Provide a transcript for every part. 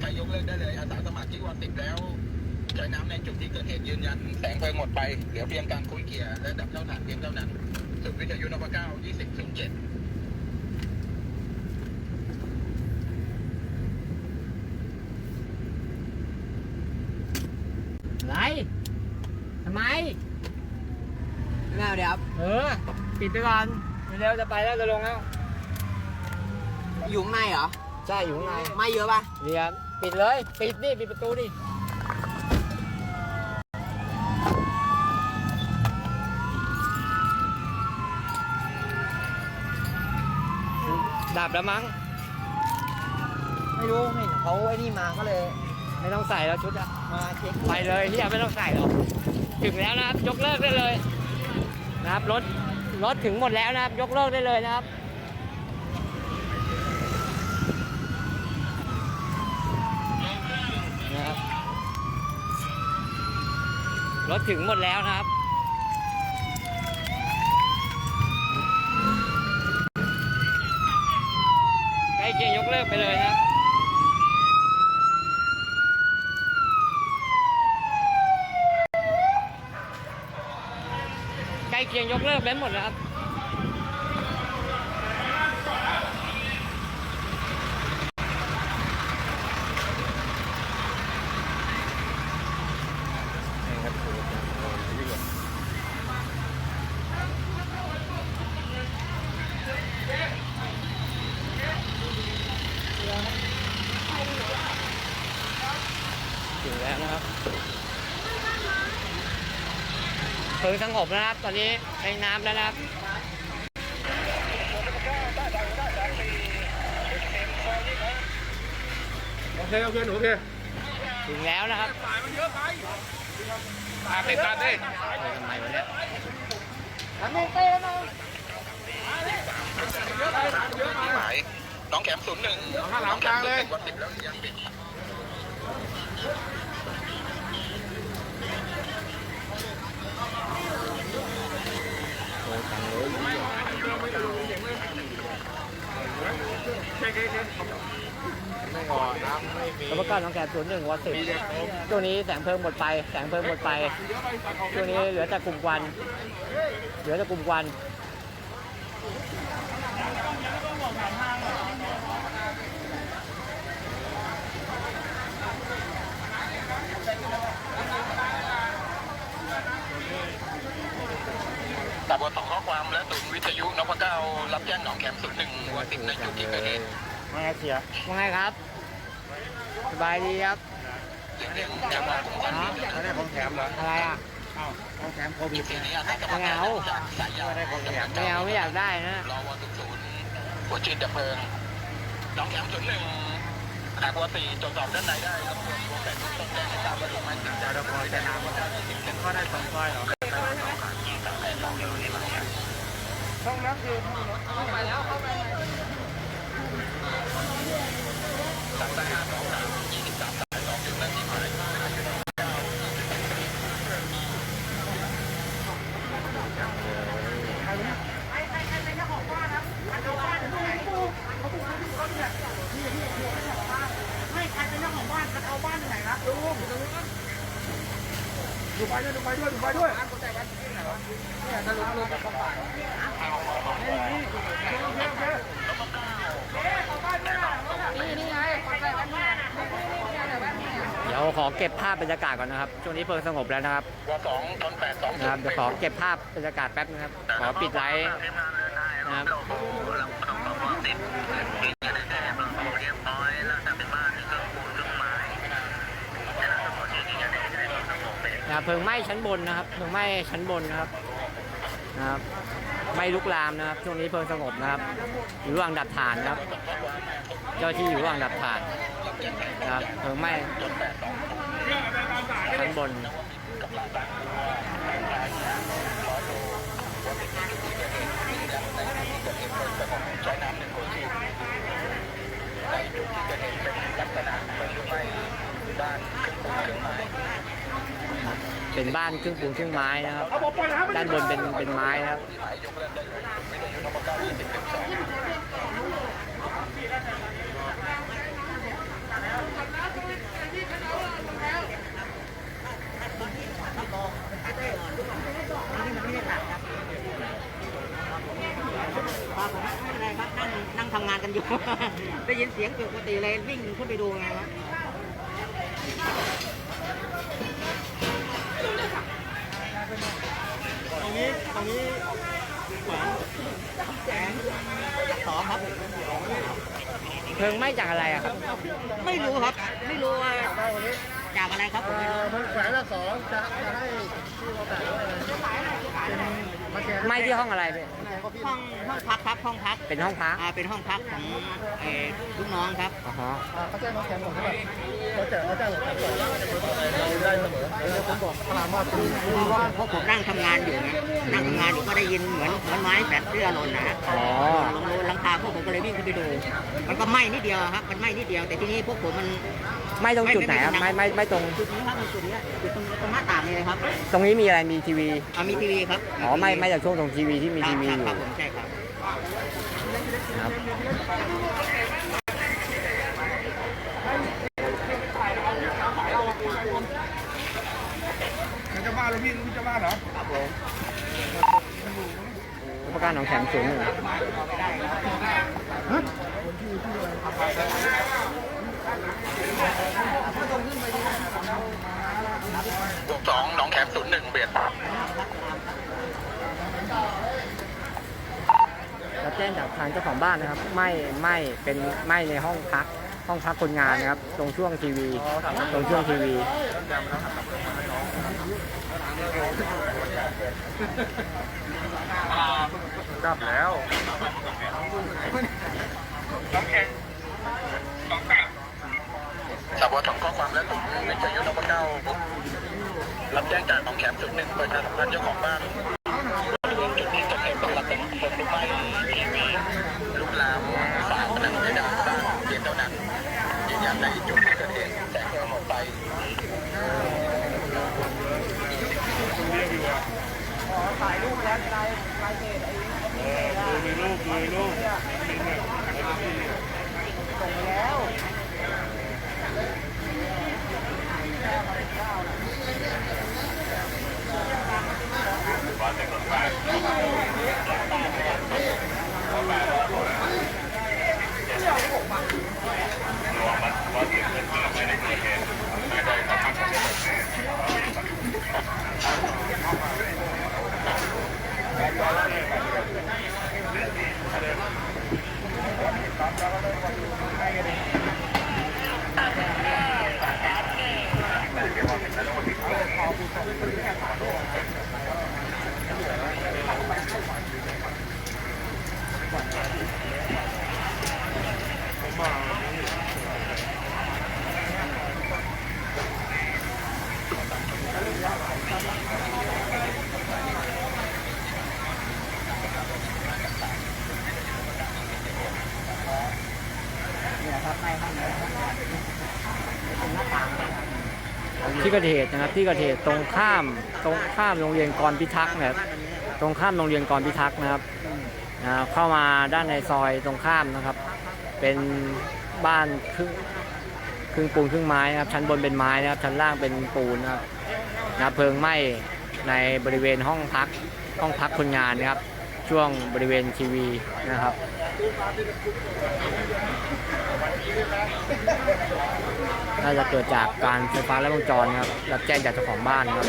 ใช้ยกเลิกได้เลยอาสาสมัครที่วันติดแล้วใช้น้ำในจุดที่เกิดเหตุยืนยันแสงเพลิงหมดไปเหลือเพียงการคุ้ยเกลี่ยและดับเท่าฐานเพียงเท่านั้นสุดวิทยุนพเก้ายี่สิบศูนย์เจ็ดไรทำไมไม่เอาเดี๋ยวครับเออปิดไปก่อนเร็วๆจะไปแล้วจะลงแล้วอยู่ข้างในเหรอใช่อยู่ข้างในไม่เยอะป่ะเรียนปิดเลย ปิดนี่ปิดประตูดิดับแล้วมั้ง ไม่รู้ไม่เห็นเขาไอ้นี่มาก็เลย ไม่ต้องใส่แล้วชุดอะมาเช็คไปเลยที่ไม่ต้องใส่หรอกถึงแล้วนะครับยกเลิกได้เลย นะครับรถรถถึงหมดแล้วนะครับ ยกเลิกได้เลยนะครับนะครับ รถถึงหมดแล้วนะครับ ใกล้เคียงยกเลิกไปเลยครับใกล้เคียงยกเลิกไปหมดแล้วครับ ถึงแล้วนะครับเพลิ งสงบนะครับ ตอนนี้ในน้ำแล้วนะครับโอเคโอเคหนูโอเคถึงแล้วนะครับตาติดตาดิเฮ้ยทำไมวะเนี่ยหมายน้องแขมศูนย์หนึ่งข้างหลังกลางเลยวันติดแล้วยังปิด ไม่ก่อนน้ำไม่มีแล้วก็น้องแกศูนย์หนึ่งวัดสิบช่วงนี้แสงเพลิงหมดไป แสงเพลิงหมดไปช่วงนี้เหลือแต่กลุ่มควัน เหลือแต่กลุ่มควัน แต่บทสองข้อความและศูนย์วิทยุนพเก้ารับแจ้งหนองแขมศูนย์หนึ่งวันติดในจุดที่เกิดเหตุมาเสียว่าไงครับ สบายดีครับเรื่องจังหวัดของวันนี้ไม่ได้ของแถมเหรออะไรอะอ้าวของแถมโควิดทีนี้อาสาสมัครจากสายยาไม่ได้ของแถมไม่เอาไม่อยากได้นะรอวันทุกศูนย์หัวฉีดดับเพลิงหนองแขมศูนย์หนึ่งหากวัสี่ตรวจสอบด้านในได้รบกวนตัวแต่ทุกต้นแจ้งให้ทราบว่าถูกไหมถึงจะจะพอจะน้ำก็ได้สองร้อยเหรอ ห้องน้ำคือห้องน้ำเข้าไปแล้วเข้าไปสั่งได้ห้าสองสามยี่สิบสามสายสองถึงนาทีหมายดูไปด้วยดูไปด้วยดูไปด้วย เดี๋ยวขอเก็บภาพบรรยากาศก่อนนะครับ ช่วงนี้เพลิงสงบแล้วนะครับวสองทนแปดสองนะครับเดี๋ยวขอเก็บภาพบรรยากาศแป๊บนึงครับ ขอปิดไลฟ์นะครับโอ้เราต้องต่องเรียบร้อยแล้วถ้าเป็นบ้านนี่ก็ปูนเครื่องไม้แต่ละทั้งหมดที่นี่จะได้ได้ต้องสงเป็นนะครับเพลิงไหม้ชั้นบนนะครับเพลิงไหม้ชั้นบนนะครับ นะครับ ไม่ลุกลามนะครับ ช่วงนี้เพลิงสงบนะครับ อยู่ระหว่างดับฐานนะครับ เจ้าที่อยู่ระหว่างดับฐานนะครับเพลิงไหม้ชั้นบนใช้น้ำหนึ่งหัวฉีดในจุดที่เกิดเหตุเป็นลักษณะเพลิงลุกไหม้บ้านเครื่องปูนเครื่องไม้ เป็นบ้านเครื่องปูนเครื่องไม้นะครับ ด้านบนเป็นเป็นไม้นะครับอะไรครับนั่งนั่งทำงานกันอยู่ ได้ยินเสียงปกติเลยวิ่งขึ้นไปดูไงครับ ตรงนี้ตรงนี้แสงสองครับเพลิงไหม้จากอะไรอะครับ ไม่รู้ครับ ไม่รู้ว่าจากอะไรครับผมไม่รู้มันแขวนละสองจะจะให้ที่เราแต่งไว้เลยเป็นมาแชร์ไหม้ที่ห้องอะไรพี่ ห้องห้องพักครับห้องพักเป็นห้องพักอ่าเป็นห้องพักของเอ่อลูกน้องครับ อ๋อฮะเขาแจ้งน้องแขนผมใช่ไหมเขาแจ้งเขาแจ้งผมก่อนได้เสมอเดี๋ยวผมบอกพลามว่าคุณเพราะว่าเพราะผมนั่งทำงานอยู่ไงนั่งทำงานอยู่ก็ได้ยินเหมือนเหมือนไม้แฝดเสื้อหล่นนะฮะอ๋อลงหลังคาพวกผมก็เลยวิ่งขึ้นไปดู มันก็ไหม้นิดเดียวครับ มันไหม้นิดเดียวแต่ทีนี้พวกผมมัน ไหม้ตรงจุดไหนครับไหม้ไหม้ไหม้ตรงจุดนี้ครับจุดนี้จุดตรงตรงหน้าต่างนี่เลยครับ ตรงนี้มีอะไรมีทีวีอ่ามีทีวีครับอ๋อไหม้ไหม้จากช่วงตรงทีวีที่มีครัทีบวีครับอยู่ครับผมใช่ครับครับเจ้าบ้านหรือพี่รู้เจ้าบ้านเหรอครับผมผู้ประการหนองแขมสูงหนึ่ง บวกสองหนองแขมศูนย์หนึ่งเบียดรับแจ้งจากทางเจ้าของบ้านนะครับไหม้ไหม้เป็นไหม้ในห้องพัก ห้องพักคนงานนะครับ ตรงช่วงทีวี ตรงช่วงทีวีดับแล้ว สาวส่งข้อความและตุ่มวิทยุนพเก้ารับแจ้งจากหนองแขมศูนย์หนึ่งประชาสัมพันธ์เจ้าของบ้านบริเวณจุดที่เกิดเหตุเป็นลักษณะเพลิงลุกไหม้ทีวีลุกลามฝาผนังเพดานบ้านเพียงเท่านั้นยืนยันในจุดที่เกิดเหตุแสงเพลิงหมดไปที่เกิดเหตุนะครับที่เกิดเหตุตรงข้ามตรงข้ามโรงเรียนกรพิทักษ์นะครับตรงข้ามโรงเรียนกรพิทักษ์นะครับนะเข้ามาด้านในซอยตรงข้ามนะครับ เป็นบ้านครึ่งครึ่งปูนครึ่งไม้นะครับชั้นบนเป็นไม้นะครับชั้นล่างเป็นปูนนะครับนะเพลิงไหม้ในบริเวณห้องพักห้องพักคนงานนะครับ ช่วงบริเวณทีวีนะครับ น่าจะเกิดจากการไฟฟ้าแลัดวงจรนะครับรับแจ้งจากเจ้าของบ้านครับ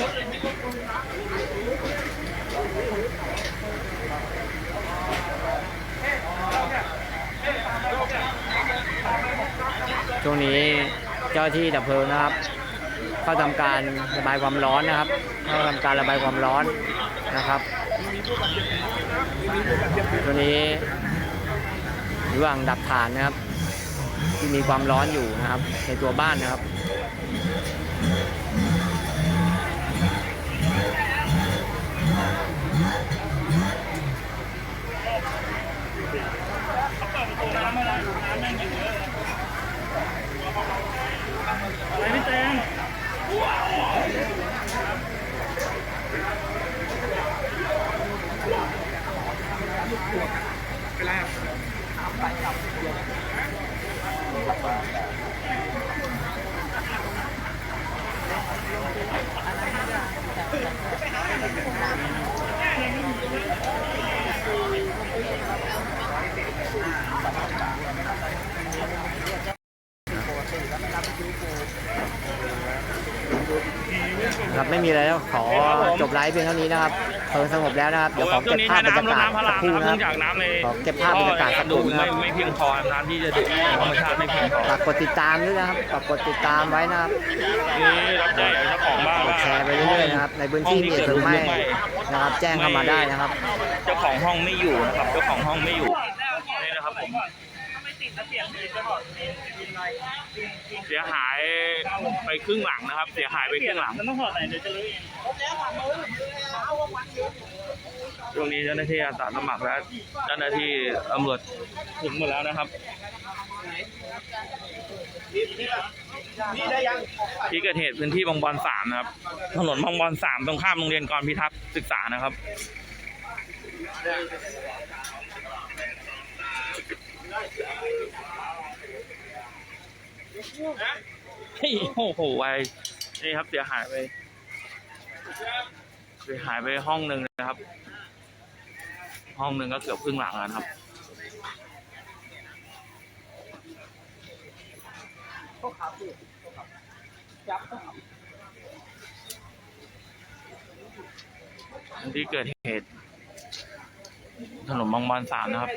ช่วงนี้เจ้าที่ดับเพลิงนะครับเข้าทำการระบายความร้อนนะครับเข้าทำการระบายความร้อนนะครับช่วงนี้อยู่ระหว่างดับฐานนะครับ ที่มีความร้อนอยู่นะครับ ในตัวบ้านนะครับ ไม่มีอะไรแล้วขอจบไลฟ์เพียงเท่านี้นะครับเพลิงสงบแล้วนะครับเดี๋ยวขอช่วเก็งบนี้ภาพใช้บรรยาน้ำลดกาศน้ำพสัลากงครู่นะครับนะคเนื่รัอบงจากน้ำในขอเก็บภาพบรรยากาศสักครู่ดูนะครับไม่ไม่เพียงพอน้ำที่จะดูธรรมชาติไม่เพียงพอฝากกดติดตามด้วยนะครับฝากกดติดตามไว้นะครับนี่รับแจ้งจากเจ้าของบ้านกดว่าแชร์ไปเรื่อยๆนะครับในพื้นที่มีเหตุเพลิงไหม้นะครับแจ้งเข้ามาได้นะครับ เจ้าของห้องไม่อยู่นะครับเจ้าของห้องไม่อยู่นี่นะครับผม เสียหายไปครึ่งหลังนะครับ เสียหายไปครึ่งหลังมันต้องถอดไหนเดี๋ยวจะรู้เองช่วงนี้เจ้าหน้าที่อาสาสมัครและเจ้าหน้าที่ตำรวจถึงหมดแล้วนะครับที่เกิดเหตุพื้นที่บางบอนสามนะครับ ถนนบางบอนสามตรงข้ามโรงเรียนกรพิทักษ์ศึกษานะครับ เฮ้ยโอ้โหไวนี่ครับเสียหายไปเสียหายไปห้องหนึ่งนะครับ ห้องหนึ่งก็เกือบครึ่งหลังแล้วนะครับที่เกิดเหตุ ถนนบางบอนสามนะครับ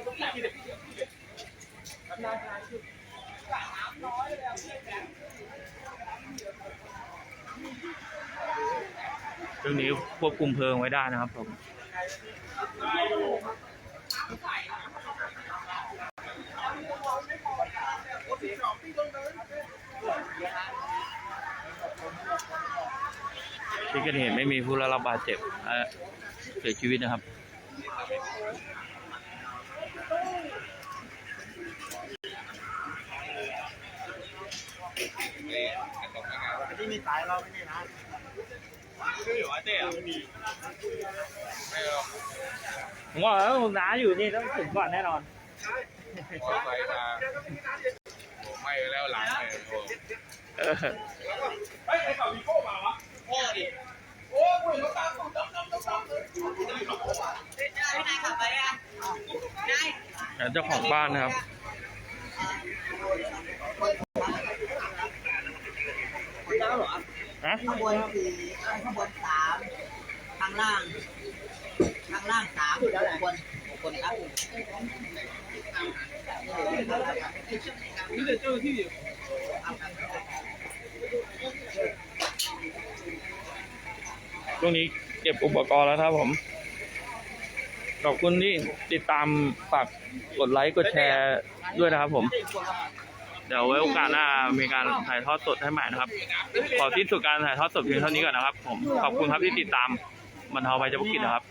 เรื่องนี้ควบคุมเพลิงไว้ได้นะครับผมที่เกิดเหตุไม่มีผู้ได้รับบาดเจ็บเสียชีวิตนะครับ ที่มีสายเราไม่นี่นะผมว่าแล้วผมน้าอยู่นี่ต้องถึงก่อนแน่นอนไปมาไม่แล้วหลังเลยเออเจ้าของบ้านนะครับ ฮะ ข้างบนสี่ข้างบนสามข้างล่าง ข้างล่างสามข้างบนหกคนครับช่วงนี้เก็บอุปกรณ์แล้วครับผม ขอบคุณที่ติดตามฝากกดไลค์กดแชร์ด้วยนะครับผม เดี๋ยวไว้โอกาสหน้ามีการถ่ายทอดสดให้ใหม่นะครับ ขอที่สุดการถ่ายทอดสดเพียงเท่านี้ก่อนนะครับ ผมขอบคุณครับที่ติดตามบรรเทาภัยเฉพาะกิจนะครับ